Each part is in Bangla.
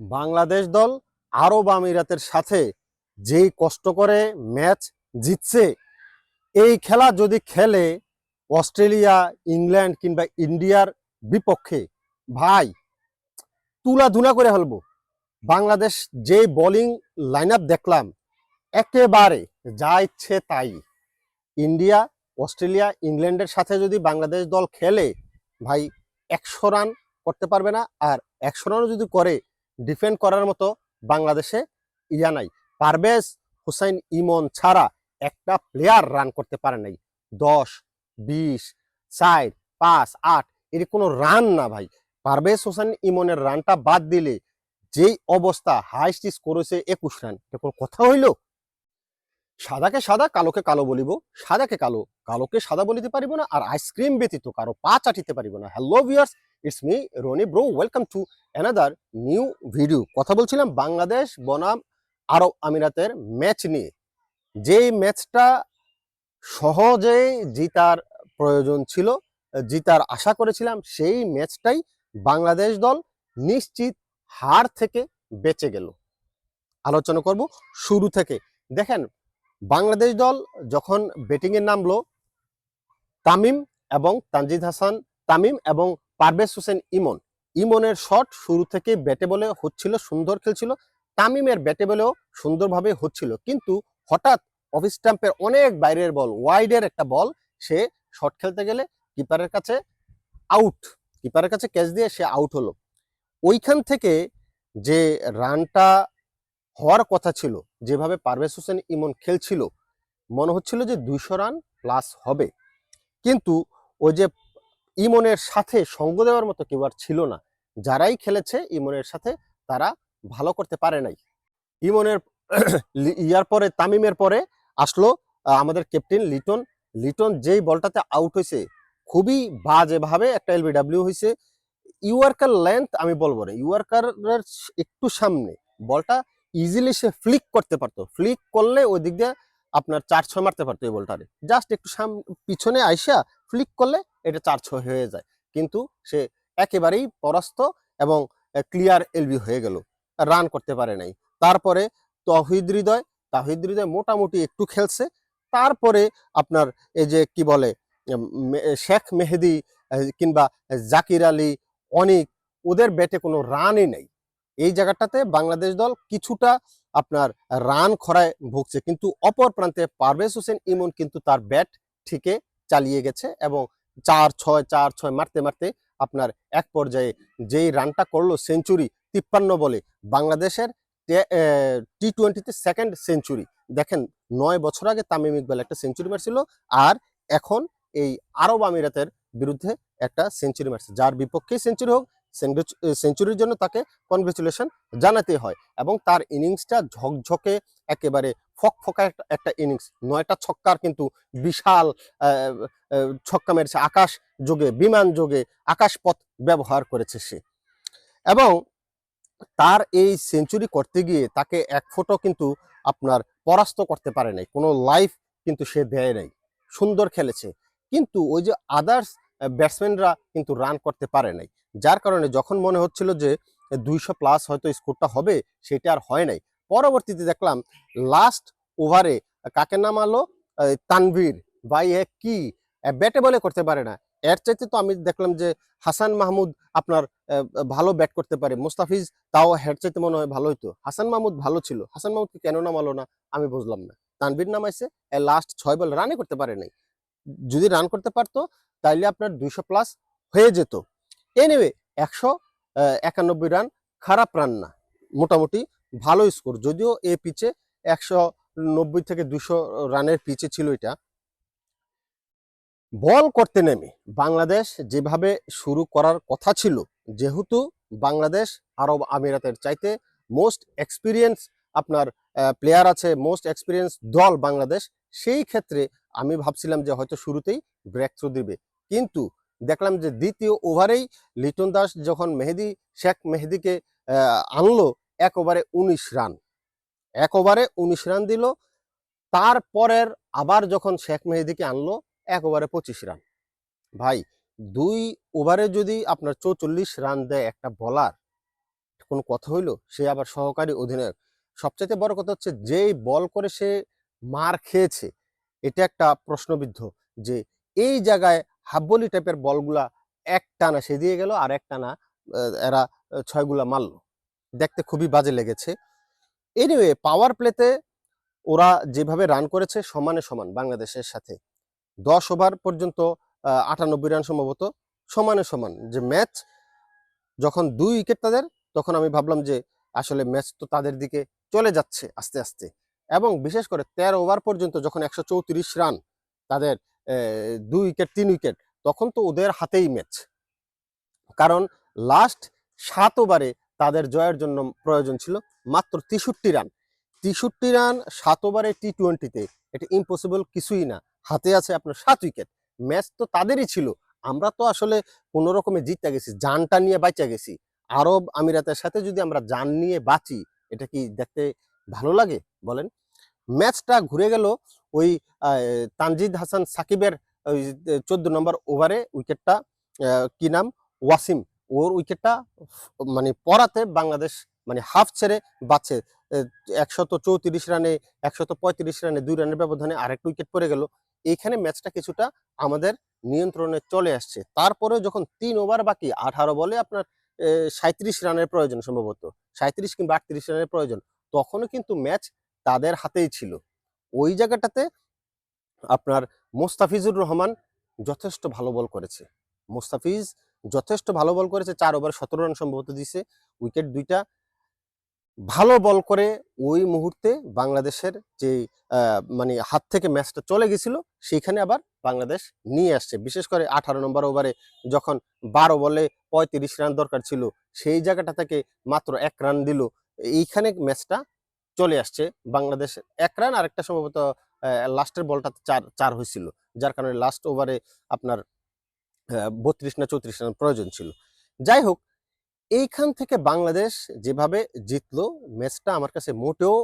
বাংলাদেশ দল আরব আমিরাতের সাথে যেই কষ্ট করে ম্যাচ জিতছে, এই খেলা যদি খেলে অস্ট্রেলিয়া, ইংল্যান্ড কিংবা ইন্ডিয়ার বিপক্ষে, ভাই তুলা ধুনা করে ফেলব বাংলাদেশ যে বোলিং লাইন দেখলাম, একেবারে যা ইচ্ছে তাই। ইন্ডিয়া, অস্ট্রেলিয়া, ইংল্যান্ডের সাথে যদি বাংলাদেশ দল খেলে, ভাই, একশো রান করতে পারবে না। আর একশো রানও যদি করে ডিফেন্ড করার মতো বাংলাদেশে ইয়া নাই। পারভেজ হুসাইন ইমন ছাড়া একটা প্লেয়ার রান করতে পারে নাই। দশ, বিশ, চার, পাঁচ, আট, এর কোনো রান না ভাই। পারভেজ হোসেন ইমনের রানটা বাদ দিলে যেই অবস্থা হাইস্ট স্কোর হয়েছে একুশ রান এটা কোনো কথা হইল? সাদাকে সাদা, কালোকে কালো বলিব। সাদাকে কালো, কালোকে সাদা বলিতে পারিব না, আর আইসক্রিম ব্যতীত কারও পা চাটিতে পারিব না। Hello viewers it's me Rony bro welcome to another new video কথা বলছিলাম বাংলাদেশ, বনাম, আরব আমিরাতের ম্যাচ নিয়ে। যেই ম্যাচটা সহজেই জিতার প্রয়োজন ছিল, জিতার আশা করেছিলাম, সেই ম্যাচটাই বাংলাদেশ দল নিশ্চিত হার থেকে বেঁচে গেল। আলোচনা করব শুরু থেকে। দেখেন, বাংলাদেশ দল যখন ব্যাটিংয়ে নামলো, তামিম এবং তানজিদ হাসান, তামিম এবং পারভেজ হোসেন ইমন। ইমনের শট শুরু থেকে ব্যাটে বলে হচ্ছিল সুন্দর খেলছিল, তামিমের ব্যাটে বলেও সুন্দরভাবে হচ্ছিল। কিন্তু হঠাৎ অফ স্টাম্পের অনেক বাইরের বল ওয়াইডের একটা বল সে শট খেলতে গেলে কিপারের কাছে আউট কিপারের কাছে ক্যাচ দিয়ে সে আউট হলো। ওইখান থেকে যে রানটা হওয়ার কথা ছিল, যেভাবে পারভেজ হোসেন ইমন খেলছিল, মনে হচ্ছিল যে দুইশো রান প্লাস হবে। কিন্তু ওই যে ইমনের সাথে সঙ্গ দেওয়ার মতো কেউ আর ছিল না। যারাই খেলেছে ইমনের সাথে তারা ভালো করতে পারে নাই। ইমনের ইয়ার পরে, তামিমের পরে আসলো আমাদের ক্যাপ্টেন লিটন। লিটন যেই বলটাতে আউট হয়েছে, খুবই বাজেভাবে একটা এলবিডাব্লিউ হয়েছে। ইউয়ার্কার লেন্থ আমি বলব না, ইউয়ার্কারের একটু সামনে। বলটা ইজিলি সে ফ্লিক করতে পারতো। ফ্লিক করলে ওই দিক দিয়ে আপনার চার ছয় মারতে পারতো এই বলটারে জাস্ট একটু সাম, পিছনে আইসা ফ্লিক করলে এটা চার ছয় হয়ে যায়। কিন্তু সে একেবারেই পরাস্ত এবং ক্লিয়ার এলবি হয়ে গেল। রান করতে পারে নাই। তারপরে তহিদ হৃদয়, তাহিদ হৃদয় মোটামুটি একটু খেলছে। তারপরে আপনার এই যে কি বলে শেখ মেহেদি কিংবা জাকির আলী, অনিক, ওদের ব্যাটে কোনো রানই নেই। এই জায়গাটাতে বাংলাদেশ দল কিছুটা আপনার রান খরায় ভুগছে। কিন্তু অপর প্রান্তে পারভেজ হোসেন ইমন কিন্তু তার ব্যাট ঠিকে চালিয়ে গেছে এবং চার ছয় চার ছয় মারতে মারতে আপনার এক পর্যায়ে যেই রানটা করল সেঞ্চুরি তিপ্পান্ন বলে বাংলাদেশের টি টোয়েন্টিতে সেকেন্ড সেঞ্চুরি দেখেন, নয় বছর আগে তামিম ইকবাল একটা সেঞ্চুরি মারছিল আর এখন এই আরব আমিরাতের বিরুদ্ধে একটা সেঞ্চুরি মারছে। যার বিপক্ষেই সেঞ্চুরি হোক সেঞ্চুরির জন্য তাকে কনগ্রেচুলেশন জানাতে হয় এবং তার ইনিংসটা ঝকঝকে একেবারে ফকফকা একটা- একটা ইনিংস। নয়টা ছক্কার কিন্তু বিশাল ছক্কা মেরেছে আকাশ যোগে, বিমান যোগে আকাশপথ ব্যবহার করেছে সে। এবং তার এই সেঞ্চুরি করতে গিয়ে তাকে এক ফুটও কিন্তু আপনার পরাস্ত করতে পারে নাই। কোনো লাইফ কিন্তু সে দেয় নাই। সুন্দর খেলেছে। কিন্তু ওই যে আদার্স ব্যাটসম্যানরা কিন্তু রান করতে পারে নাই। যার কারণে যখন মনে হচ্ছিল যে দুইশো প্লাস হয়তো স্কোরটা হবে, সেটা আর হয় নাই। পরবর্তীতে দেখলাম লাস্ট ওভারে কাকে নামালো? তানভীর। ভাই, এ কি? ব্যাটে বলে করতে পারে না। এর চাইতে তো আমি দেখলাম যে হাসান মাহমুদ আপনার ভালো ব্যাট করতে পারে। মুস্তাফিজ, তাও হেড চাইতে মনে হয় ভালো হইতো হাসান মাহমুদ ভালো ছিল। হাসান মাহমুদকে কেন নামালো না? আমি বুঝলাম না। তানভীর নামাইছে লাস্ট ছয় বল রানই করতে পারে নাই। যদি রান করতে পারতো তাইলে আপনার দুইশো প্লাস হয়ে যেত। এনিওয়ে একশো একানব্বই রান খারাপ রান না। মোটামুটি ভালো স্কোর যদিও এ পিচে একশো নব্বই থেকে দুশো রানের পিচে ছিল এটা। বল করতে নেমে। বাংলাদেশ যেভাবে শুরু করার কথা ছিল, যেহেতু বাংলাদেশ আরব আমিরাতের চাইতে মোস্ট এক্সপিরিয়েন্স আপনার প্লেয়ার আছে মোস্ট এক্সপিরিয়েন্স দল বাংলাদেশ, সেই ক্ষেত্রে আমি ভাবছিলাম যে হয়তো শুরুতেই ব্রেক থ্রু দিবে। কিন্তু দেখলাম যে দ্বিতীয় ওভারেই লিটন দাস যখন মেহেদি, শেখ মেহেদিকে আনলো, এক ওভারে উনিশ রান। এক ওভারে উনিশ রান দিল তারপরের আবার যখন শেখ মেহেদিকে আনলো, এক ওভারে পঁচিশ রান। ভাই, দুই ওভারে যদি আপনার চৌচল্লিশ রান দেয় একটা বলার, কোনো কথা হইল? সে আবার সহকারী অধিনায়ক। সবচাইতে বড় কথা হচ্ছে, যেই বল করে সে মার খেয়েছে, এটা একটা প্রশ্নবিদ্ধ যে এই জায়গায় হাব্বলি টাইপের বলগুলা এক টানা সে দিয়ে গেল আর এক টানা এরা ছয়গুলা মারলো। দেখতে খুবই বাজে লেগেছে। এনিওয়ে পাওয়ার প্লেতে ওরা যেভাবে রান করেছে সমানে সমান বাংলাদেশের সাথে। দশ ওভার পর্যন্ত আটানব্বই রান সম্ভবত সমানে সমান। যে ম্যাচ যখন দুই উইকেট তাদের, তখন আমি ভাবলাম যে আসলে ম্যাচ তো তাদের দিকে চলে যাচ্ছে আস্তে আস্তে। এবং বিশেষ করে তেরো ওভার পর্যন্ত যখন একশো চৌত্রিশ রান তাদের দুই উইকেট, তিন উইকেট, তখন তো ওদের হাতেই ম্যাচ কারণ লাস্ট সাত ওভারে তাদের জয়ের জন্য প্রয়োজন ছিল মাত্র তেষট্টি রান। তেষট্টি রান সাত ওভারে টি টোয়েন্টিতে এটা ইম্পসিবল কিছুই না। হাতে আছে আপনার সাত উইকেট। ম্যাচ তো তাদেরই ছিল। আমরা তো আসলে কোনো রকমে জিততে গেছি, জানটা নিয়ে বাঁচা গেছি। আরব আমিরাতের সাথে যদি আমরা জান নিয়ে বাঁচি, এটা কি দেখতে ভালো লাগে বলেন? ম্যাচটা ঘুরে গেল ওই তানজিদ হাসান সাকিবের ওই চোদ্দ নম্বর ওভারে উইকেটটা কি নাম? ওয়াসিম। ওর উইকেটটা মানে পড়াতে বাংলাদেশ মানে হাফ ছেড়ে বাঁচে। একশত চৌত্রিশ রানে, একশত পঁয়ত্রিশ রানে, দুই রানের ব্যবধানে আরেকটা উইকেট পড়ে গেল। এইখানে ম্যাচটা কিছুটা আমাদের নিয়ন্ত্রণে চলে আসছে। তারপরে যখন তিন ওভার বাকি, আঠারো বলে আপনার সাঁত্রিশ রানের প্রয়োজন সম্ভবত। সাঁত্রিশ কিংবা আটত্রিশ রানের প্রয়োজন। তখনও কিন্তু ম্যাচ তাদের হাতেই ছিল। ওই জায়গাটাতে আপনার মোস্তাফিজুর রহমান যথেষ্ট ভালো বল করেছে। মোস্তাফিজ যথেষ্ট ভালো বল করেছে, চার ওভার সতেরো রান সম্ভবত দিছে উইকেট দুইটা। ভালো বল করে ওই মুহূর্তে বাংলাদেশের যে মানে হাত থেকে ম্যাচটা চলে গেছিল, সেইখানে আবার বাংলাদেশ নিয়ে আসছে। বিশেষ করে আঠারো নম্বর ওভারে যখন বারো বলে পঁয়ত্রিশ রান দরকার ছিল, সেই জায়গাটা থেকে মাত্র এক রান দিল। এইখানে ম্যাচটা চলে আসছে। বাংলাদেশ এক রান আর একটা সম্ভবত লাস্টের বলটা চার চার হয়েছিল। যার কারণে লাস্ট ওভারে আপনার বত্রিশ না চৌত্রিশ রান প্রয়োজন ছিল। যাই হোক, এইখান থেকে বাংলাদেশ যেভাবে জিতলো ম্যাচটা আমার কাছে মোটেও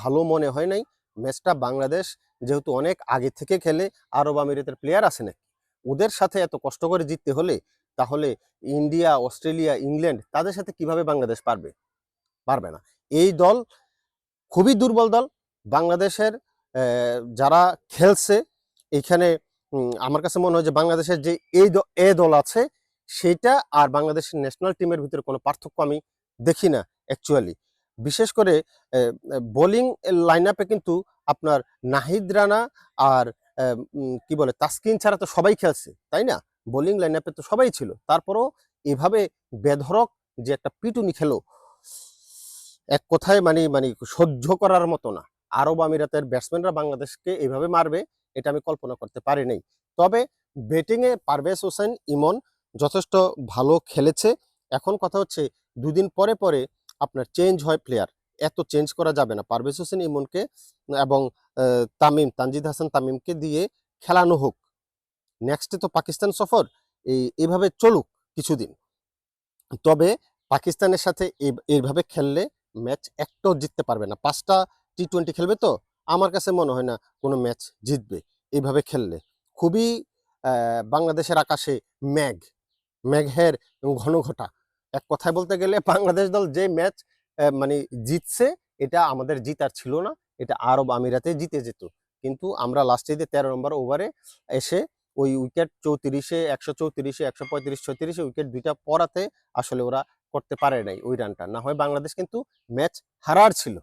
ভালো মনে হয় নাই। ম্যাচটা বাংলাদেশ যেহেতু অনেক আগে থেকে খেলে, আরব আমিরাতের প্লেয়ার আছে নাকি? ওদের সাথে এত কষ্ট করে জিততে হলে, তাহলে ইন্ডিয়া, অস্ট্রেলিয়া, ইংল্যান্ড তাদের সাথে কীভাবে বাংলাদেশ পারবে? পারবে না। এই দল খুবই দুর্বল দল। বাংলাদেশের যারা খেলছে, এখানে আমার কাছে মনে হয় যে বাংলাদেশের যে এই এ দল আছে, সেটা আর বাংলাদেশের ন্যাশনাল টিমের ভিতরে কোনো পার্থক্য আমি দেখি না অ্যাকচুয়ালি বিশেষ করে বোলিং লাইন আপে কিন্তু আপনার নাহিদ রানা আর কি বলে, তাসকিন ছাড়া তো সবাই খেলছে, তাই না? বোলিং লাইন আপে তো সবাই ছিল। তারপরও এভাবে বেধরক যে একটা পিটুনি খেলো এক কথায় মানে মানে সহ্য করার মতো না। আরব আমিরাতের ব্যাটসম্যানরা বাংলাদেশকে এভাবে মারবে, এটা আমি কল্পনা করতে পারি নাই। তবে ব্যাটিংয়ে পারভেজ হোসেন, ইমন যথেষ্ট ভালো খেলেছে। এখন কথা হচ্ছে, দুদিন পরে পরে আপনার চেঞ্জ হয় প্লেয়ার এত চেঞ্জ করা যাবে না। পারভেজ হোসেন, ইমনকে এবং তামিম, তানজিদ হাসান তামিমকে দিয়ে খেলানো হোক। নেক্সটে তো পাকিস্তান সফর, এই, এভাবে চলুক কিছুদিন। তবে পাকিস্তানের সাথে এই- এইভাবে খেললে ম্যাচ একটাও জিততে পারবে না। পাঁচটা টি টোয়েন্টি খেলবে তো? আমার কাছে মনে হয় না কোনো ম্যাচ জিতবে এইভাবে খেললে। খুবই বাংলাদেশের আকাশে ম্যাঘ মেঘের ঘন ঘটা। এক কথায় বলতে গেলে বাংলাদেশ দল যে ম্যাচ মানে জিতছে, এটা আমাদের জিতার ছিল না, এটা আরব আমিরাতে জিতে যেত। কিন্তু আমরা লাস্টে দিয়ে তেরো নম্বর ওভারে এসে ওই উইকেট চৌত্রিশে, একশো চৌত্রিশে, একশো পঁয়ত্রিশ ছত্রিশে উইকেট দুইটা পরাতে আসলে ওরা করতে পারে নাই ওই রানটা না হয় বাংলাদেশ কিন্তু ম্যাচ হারার ছিল।